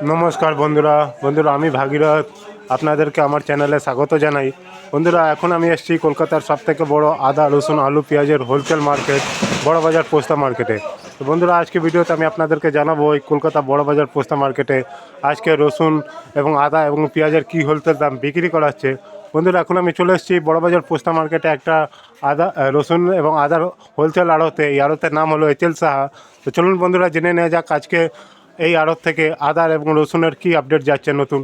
নমস্কার বন্ধুরা। বন্ধুরা, আমি ভাগীরথ। আপনাদেরকে আমার চ্যানেলে স্বাগত জানাই। বন্ধুরা, এখন আমি এসেছি কলকাতার সবথেকে বড় আদা, রসুন, আলু, পেঁয়াজের হোলসেল মার্কেট বড় বাজার পোস্তা মার্কেটে। তো বন্ধুরা, আজকে ভিডিওতে আমি আপনাদেরকে জানাব এই কলকাতা বড় বাজার পোস্তা মার্কেটে আজকে রসুন এবং আদা এবং পেঁয়াজের কী হোলসেল দাম বিক্রি করা হচ্ছে। বন্ধুরা, এখন আমি চলে এসেছি বড়বাজার পোস্তা মার্কেটে একটা আদা রসুন এবং আদার হোলসেল আড়তে। এই আড়তের নাম হলো এচেল সাহা। তো চলুন বন্ধুরা, জেনে নেওয়া যাক আজকে এই আড়ত থেকে আদার এবং রসুনের কি আপডেট যাচ্ছে নতুন?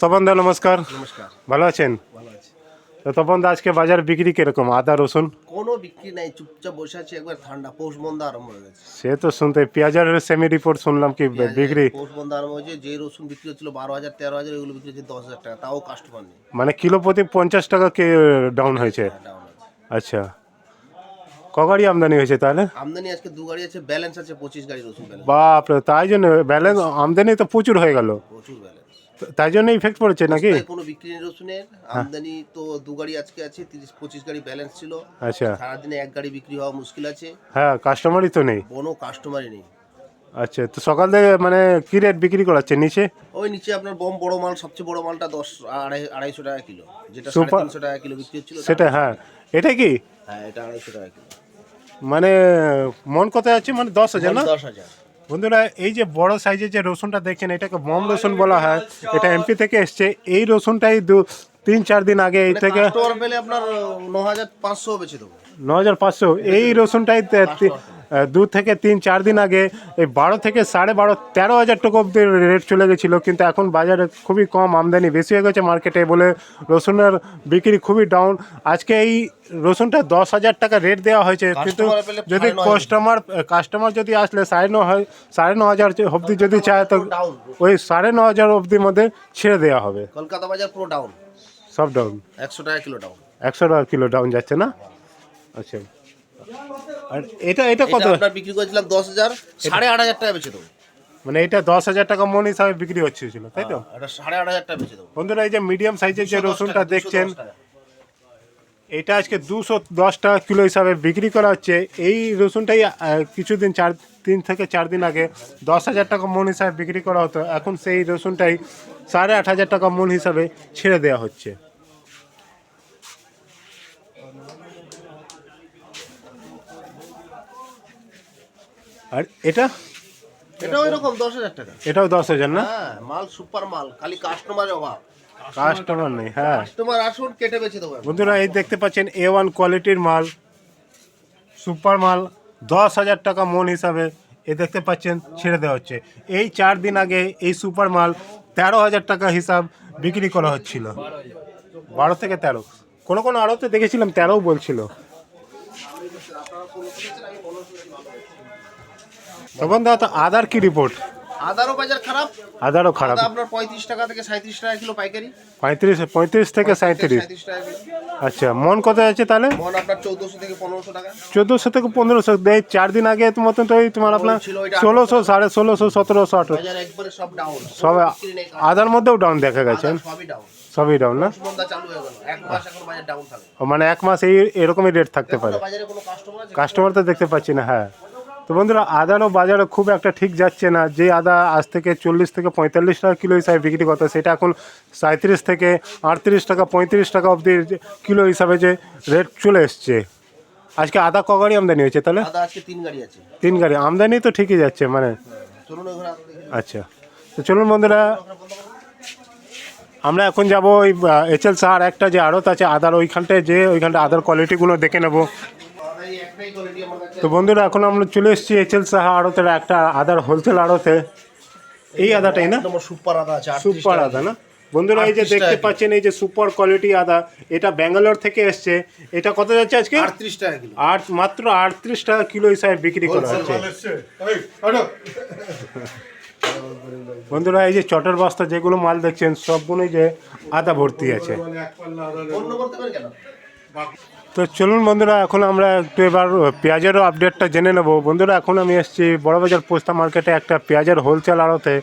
তপন দা নমস্কার। নমস্কার। ভালো আছেন? ভালো আছি। তো তপন দা আজকে বাজার বিক্রি কীরকম? আদা রসুন? কোনো বিক্রি নাই চুপচাপ বসে আছি একবার ঠান্ডা পৌষ বন্ধ আরম্ভ হয়ে গেছে। সে তো শুনতে পেঁয়াজের সেমি রিপোর্ট শুনলাম কি বিক্রি? পৌষ বন্ধ আরম্ভ হয়েছে যে রসুন বিক্রি হচ্ছিল বারো হাজার তেরো হাজার এগুলো বিক্রি হচ্ছে দশ হাজার টাকা তাও কাস্টমার নেই। মানে কিলো প্রতি পঞ্চাশ টাকা কে ডাউন হয়েছে। আচ্ছা। ক গাড়ি আমদানি হয়েছে তাহলে? আমদানি আজকে দু গাড়ি আছে ব্যালেন্স আছে পঁচিশ গাড়ি রসুন ব্যালেন্স বাপরে তাই জন্য ব্যালেন্স আমদানি তো প্রচুর হয়ে গেল। প্রচুর ব্যালেন্স তাই জন্য ইফেক্ট পড়েছে নাকি? কোনো বিক্রি নেই রসুনের আমদানি তো দু গাড়ি আজকে আছে তিরিশ পঁচিশ গাড়ি ব্যালেন্স ছিল। আচ্ছা। সারাদিনে এক গাড়ি বিক্রি হওয়া মুশকিল আছে। হ্যাঁ কাস্টমারই তো নেই। কোনো কাস্টমারই নেই। আচ্ছা তো সকাল থেকে মানে কি রেট বিক্রি করাচ্ছে নিচে? ওই নিচে আপনার বম বড় মাল সবচেয়ে বড় মালটা দশ আড়াই আড়াইশো টাকা কিলো। যেটা সাড়ে তিনশো টাকা কিলো বিক্রি হচ্ছিল সেটা হ্যাঁ। এটা কি? হ্যাঁ এটা আড়াইশো টাকা কিলো। মানে মন কোথায় আছে? মানে দশ হাজার না? দশ হাজার। বন্ধুরা এই যে বড় সাইজের যে রসুনটা দেখছেন এটাকে মম রসুন বলা হয়। এটা এমপি থেকে এসছে। এই রসুনটাই দু তিন চার দিন আগে এই থেকে আপনার ন হাজার পাঁচশো বেছে দেবো। ন হাজার পাঁচশো। এই রসুনটাই দু থেকে তিন চার দিন আগে এই বারো থেকে সাড়ে বারো তেরো হাজার টাকা অব্দি রেট চলে গেছিল কিন্তু এখন বাজারে খুবই কম আমদানি বেশি হয়ে গেছে মার্কেটে বলে রসুনের বিক্রি খুবই ডাউন আজকে এই রসুনটা দশ হাজার টাকা রেট দেওয়া হয়েছে কিন্তু যদি। কাস্টমার কাস্টমার যদি আসলে সাড়ে ন সাড়ে ন হাজার অবধি যদি চায় তো ওই সাড়ে ন হাজার অবধির মধ্যে ছেড়ে দেওয়া হবে। কলকাতা বাজার পুরো ডাউন সব ডাউন একশো টাকা কিলো ডাউন একশো টাকা কিলো ডাউন যাচ্ছে না? আচ্ছা। আর এটা এটা কত? আপনার বিক্রি করেছিলাম দশ হাজার সাড়ে আট হাজার টাকা বেচে দেবো। মানে এটা দশ হাজার টাকা মন হিসাবে বিক্রি হচ্ছিল তাই তো? এটা সাড়ে আট হাজার টাকা বেচে দেবো। বন্ধুরা এই যে মিডিয়াম সাইজের যে রসুনটা দেখছেন এটা আজকে দুশো দশ টাকা কিলো হিসাবে বিক্রি করা হচ্ছে। এই রসুনটাই কিছুদিন চার তিন থেকে চার দিন আগে দশ হাজার টাকা মন হিসাবে বিক্রি করা হতো। এখন সেই রসুনটাই সাড়ে আট হাজার টাকা মন হিসাবে ছেড়ে দেওয়া হচ্ছে। আর এটা? এটা ওই রকম দশ হাজার টাকা। এটাও দশ হাজার না? হ্যাঁ মাল সুপার মাল খালি কাস্টমারের অভাব। কাস্টমার নেই হ্যাঁ। কাস্টমার আসুন কেটে বেচে দেবো বন্ধুরা এই দেখতে পাচ্ছেন এ ওয়ান কোয়ালিটির মাল সুপার মাল দশ হাজার টাকা মন হিসাবে এ দেখতে পাচ্ছেন ছেড়ে দেওয়া হচ্ছে। এই চার দিন আগে এই সুপার মাল তেরো হাজার টাকা হিসাব বিক্রি করা হচ্ছিল। বারো থেকে তেরো। কোনো কোনো আড়তে দেখেছিলাম তেরোও বলছিল। তখন দাও তো আদার কি রিপোর্ট আদারও বাজার খারাপ। আদারও খারাপ। আপনার পঁয়ত্রিশ টাকা থেকে সাঁত্রিশ টাকা কিলো পাইকারি। পঁয়ত্রিশ পঁয়ত্রিশ থেকে সাঁত্রিশ আচ্ছা মন কত আছে তাহলে? মন আপনার চৌদ্দশো থেকে পনেরোশো টাকা। চোদ্দোশো থেকে পনেরোশো। দেয় চার দিন আগে মতন তো তোমার আপনার ষোলোশো সাড়ে ষোলোশো সতেরোশো আঠেরো একবারে সব ডাউন সব আদার মধ্যেও ডাউন দেখা গেছে। সবই ডাউন সবই ডাউন না? মানে এক মাস এই এরকমই রেট থাকতে পারে। কাস্টমার তো দেখতে পাচ্ছি না হ্যাঁ। তো বন্ধুরা আদারও বাজারে খুব একটা ঠিক যাচ্ছে না। যে আদা আজ থেকে চল্লিশ থেকে পঁয়তাল্লিশ টাকা কিলো হিসাবে বিক্রি করতে সেটা এখন সাঁত্রিশ থেকে আটত্রিশ টাকা পঁয়ত্রিশ টাকা অবধি কিলো হিসাবে যে রেট চলে এসছে। আজকে আদা ক গাড়ি আমদানি হয়েছে তাহলে? তিন গাড়ি আছে। তিন গাড়ি আমদানি তো ঠিকই যাচ্ছে মানে। আচ্ছা তো চলুন বন্ধুরা আমরা এখন যাব ওই এইচএল সার একটা যে আড়ত আছে আদার ওইখানটায় যে ওইখানটা আদার কোয়ালিটিগুলো দেখে নেব। তো বন্ধুরা এখন আমরা চলে এসেছি এইচএল সাহা আড়তের একটা আদার হোলসেল আড়তে। এই আদাটাই না? সুপার আদা আছে সুপার আদা না? বন্ধুরা এই যে দেখতে পাচ্ছেন এই যে সুপার কোয়ালিটি আদা এটা ব্যাঙ্গালোর থেকে এসছে। এটা কত যাচ্ছে আজকে? আটত্রিশ টাকা কিলো। আট মাত্র আটত্রিশ টাকা কিলো হিসাবে বিক্রি করা হচ্ছে। বন্ধুরা এই যে চটের বস্তা যেগুলো মাল দেখছেন সবগুলোই যে আদা ভর্তি আছে। তো চলুন বন্ধুরা এখন আমরা একটু এবার পেঁয়াজেরও আপডেটটা জেনে নেব। বন্ধুরা এখন আমি এসেছি বড়বাজার পোস্তা মার্কেটে একটা পেঁয়াজের হোলসেল আড়তে।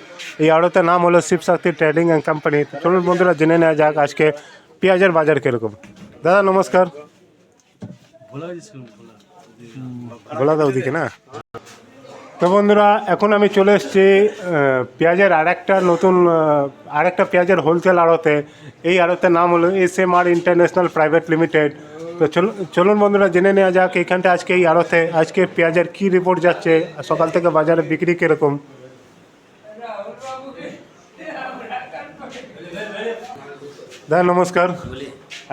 এই আড়তের নাম হলো শিবশক্তি ট্রেডিং অ্যান্ড কোম্পানি। চলুন বন্ধুরা জেনে নেওয়া যাক আজকে পেঁয়াজের বাজার কীরকম। দাদা নমস্কার। ভোলা দা ওদিকে না। তো বন্ধুরা, এখন আমি চলে এসেছি পেঁয়াজের আরেকটা নতুন আরেকটা পেঁয়াজের হোলসেল আড়তে। এই আড়তের নাম হলো S M R international private limited তো চলুন চলুন বন্ধুরা, জেনে নেওয়া যাক এইখানটা আজকে এই আড়তে, আজকে পেঁয়াজের কি রিপোর্ট যাচ্ছে সকাল থেকে বাজারে বিক্রি কীরকম। দাদা, নমস্কার।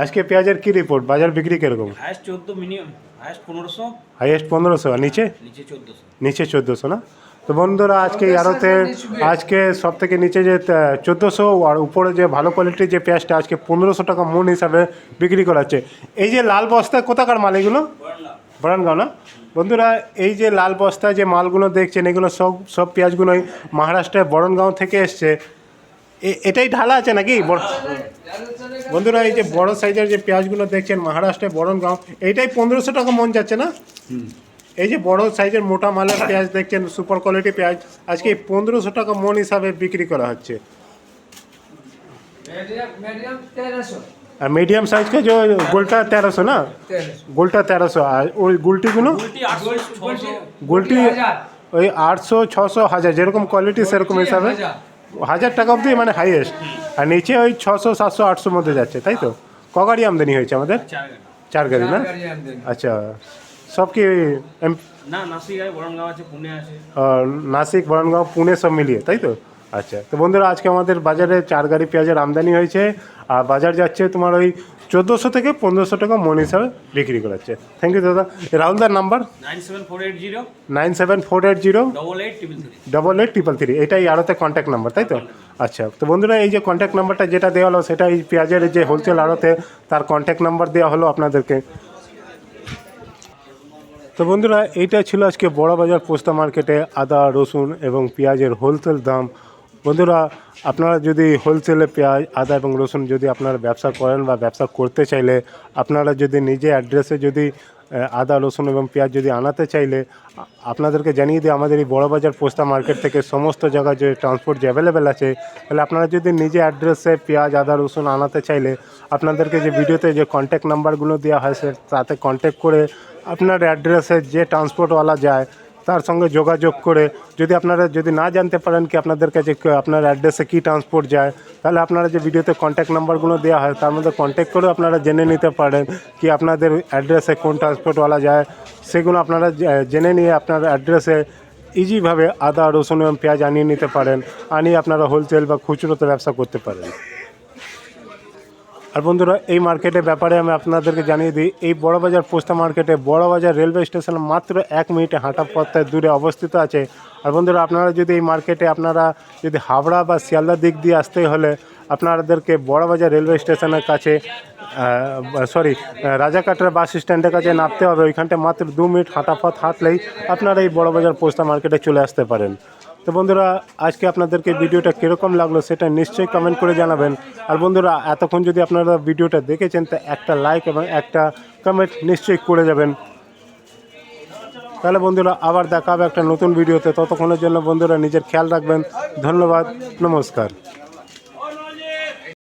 আজকে পেঁয়াজের কি রিপোর্ট বাজার বিক্রি কীরকম? হায়েস্ট চোদ্দ মিনিমাম হায়েস্ট পনেরোশো। হাইয়েস্ট পনেরোশো আর নিচে? নিচে চোদ্দোশো। নিচে চোদ্দোশো না? তো বন্ধুরা আজকে আড়তে আজকে সব থেকে নিচে যে চোদ্দোশো আর উপরে যে ভালো কোয়ালিটির যে পেঁয়াজটা আজকে পনেরোশো টাকা মন হিসাবে বিক্রি করা হচ্ছে এই যে লাল বস্তায় কোথাকার মাল এগুলো? বরানগাঁও। না? বন্ধুরা এই যে লাল বস্তায় যে মালগুলো দেখছেন এগুলো সব সব পেঁয়াজগুলোই মহারাষ্ট্রের বরনগাঁও থেকে এসছে। এটাই ঢালা আছে নাকি? বন্ধুরা এই যে বড় সাইজের যে পেঁয়াজগুলো দেখছেন মহারাষ্ট্রে বরণ গাঁও এইটাই পনেরোশো টাকা মন যাচ্ছে না? এই যে বড় সাইজের মোটা মালের পেঁয়াজ দেখছেন সুপার কোয়ালিটি পেঁয়াজ আজকে পনেরোশো টাকা মন হিসাবে বিক্রি করা হচ্ছে। আর মিডিয়াম সাইজ কে গোলটা তেরোশো না? গোলটা তেরোশো আর ওই গুলটিগুলো? গুলটি ওই আটশো ছশো হাজার যেরকম কোয়ালিটি সেরকম হিসাবে। হাজার টাকা অবধি মানে হাইয়েস্ট আর নিচে ওই ছশো সাতশো আটশোর মধ্যে যাচ্ছে তাই তো? ক গাড়ি আমদানি হয়েছে আমাদের? চার গাড়ি। না? আচ্ছা সব কি নাসিক বরণগাঁও পুনে সব মিলিয়ে তাই তো? আচ্ছা তো বন্ধুরা আজকে আমাদের বাজারে চার গাড়ি পেঁয়াজের আমদানি হয়েছে আর বাজার যাচ্ছে তোমার ওই চোদ্দোশো থেকে পনেরোশো টাকা মন হিসাবে বিক্রি করাচ্ছে। থ্যাংক ইউ দাদা। রাহুলদার number? Nine seven four eight zero. Nine seven four eight zero. Double eight triple three. Double eight triple three. এটাই আড়তে কন্ট্যাক্ট নাম্বার তাই তো? আচ্ছা তো বন্ধুরা এই যে কন্ট্যাক্ট নাম্বারটা যেটা দেওয়া হলো সেটা এই পেঁয়াজের যে হোলসেল আড়তে তার কন্ট্যাক্ট নাম্বার দেওয়া হলো আপনাদেরকে। তো বন্ধুরা এইটা ছিল আজকে বড় বাজার পোস্তা মার্কেটে আদা রসুন এবং পেঁয়াজের হোলসেল দাম। বন্ধুরা, আপনারা যদি হোলসেলে পেঁয়াজ, আদা এবং রসুন যদি আপনারা ব্যবসা করেন বা ব্যবসা করতে চাইলে, আপনারা যদি নিজে অ্যাড্রেসে যদি আদা, রসুন এবং পেঁয়াজ যদি আনাতে চাইলে, আপনাদেরকে জানিয়ে দিই, আমাদের এই বড় বাজার পোস্তা মার্কেট থেকে সমস্ত জায়গায় যে ট্রান্সপোর্ট যে অ্যাভেলেবেল আছে, তাহলে আপনারা যদি নিজে অ্যাড্রেসে পেঁয়াজ, আদা, রসুন আনাতে চাইলে, আপনাদেরকে যে ভিডিওতে যে কন্ট্যাক্ট নাম্বারগুলো দেওয়া হয়, সে তাতে কন্ট্যাক্ট করে আপনার অ্যাড্রেসে যে ট্রান্সপোর্টওয়ালা যায় তার সঙ্গে যোগাযোগ করে যদি আপনারা যদি না জানতে পারেন কি আপনাদের কাছে আপনার অ্যাড্রেসে কী ট্রান্সপোর্ট যায়, তাহলে আপনারা যে ভিডিওতে কন্ট্যাক্ট নাম্বারগুলো দেওয়া হয়, তার মধ্যে কন্ট্যাক্ট করেও আপনারা জেনে নিতে পারেন কি আপনাদের অ্যাড্রেসে কোন ট্রান্সপোর্টওয়ালা যায়। সেগুলো আপনারা জেনে নিয়ে আপনার অ্যাড্রেসে ইজিভাবে আদা, রসুন এবং পেঁয়াজ আনিয়ে নিতে পারেন। আনিয়ে আপনারা হোলসেল বা খুচরোতে ব্যবসা করতে পারেন। আর বন্ধুরা, এই মার্কেটের ব্যাপারে আমি আপনাদেরকে জানিয়ে দিই, এই বড়বাজার পোস্তা মার্কেটে বড়বাজার রেলওয়ে স্টেশন মাত্র এক মিনিটে হাঁটা পথে দূরে অবস্থিত আছে। আর বন্ধুরা, আপনারা যদি এই মার্কেটে আপনারা যদি হাওড়া বা শিয়ালদা দিক দিয়ে আসতে হলে আপনাদেরকে বড়বাজার রেলওয়ে স্টেশনের কাছে সরি, রাজাকাটরা বাস স্ট্যান্ডের কাছে নামতে হবে। ওইখানটা মাত্র দু মিনিট হাঁটা পথ হাঁটলেই আপনারা এই বড়বাজার পোস্তা মার্কেটে চলে আসতে পারেন। তো বন্ধুরা, আজকে আপনাদেরকে ভিডিওটা কীরকম লাগল সেটা নিশ্চয়ই কমেন্ট করে জানাবেন। আর বন্ধুরা, এতক্ষণ যদি আপনারা ভিডিওটা দেখেছেন, তা একটা লাইক এবং একটা কমেন্ট নিশ্চয়ই করে যাবেন। তাহলে বন্ধুরা, আবার দেখা হবে একটা নতুন ভিডিওতে। ততক্ষণের জন্য বন্ধুরা, নিজের খেয়াল রাখবেন। ধন্যবাদ, নমস্কার।